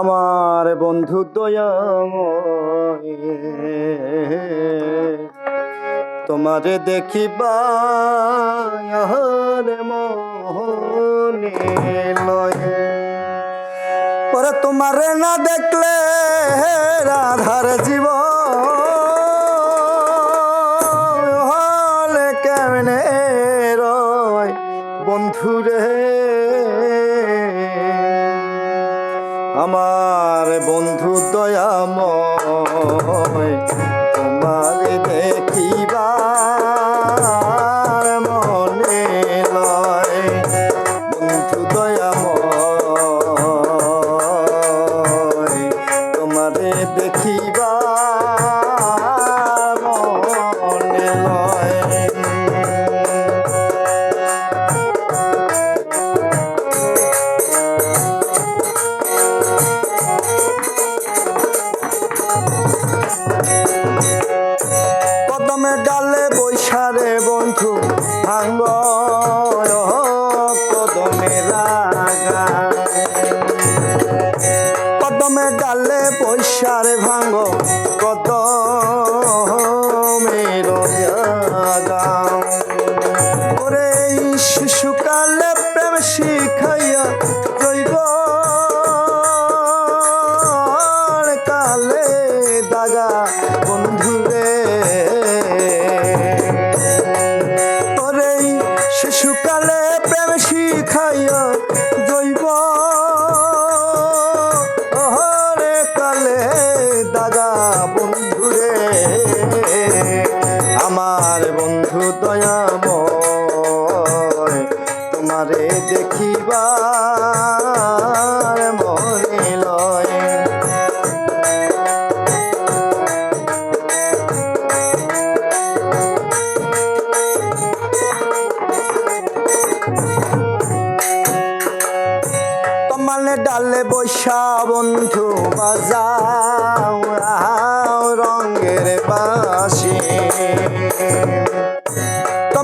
আমার বন্ধু দয়াময়, তোমারে দেখিবার মোহনে লয়ে। পরে তোমারে না দেখলে রাধার জীব কেমনে রয়? বন্ধুরে আমার বন্ধু দয়াময়। ডালে পয়সার ভাঙ্গ কত তোমালে ডালে বৈশা বন্ধু বাজাও রঙের বাসী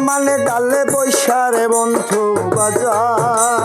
মানে ডালে পয়সা রে বন্ধু বাজার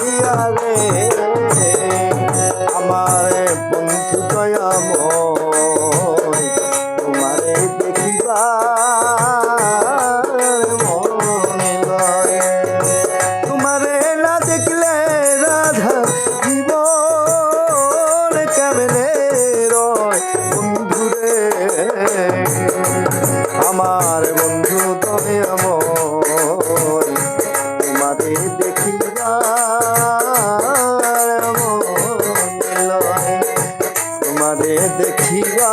রে দেখিবা।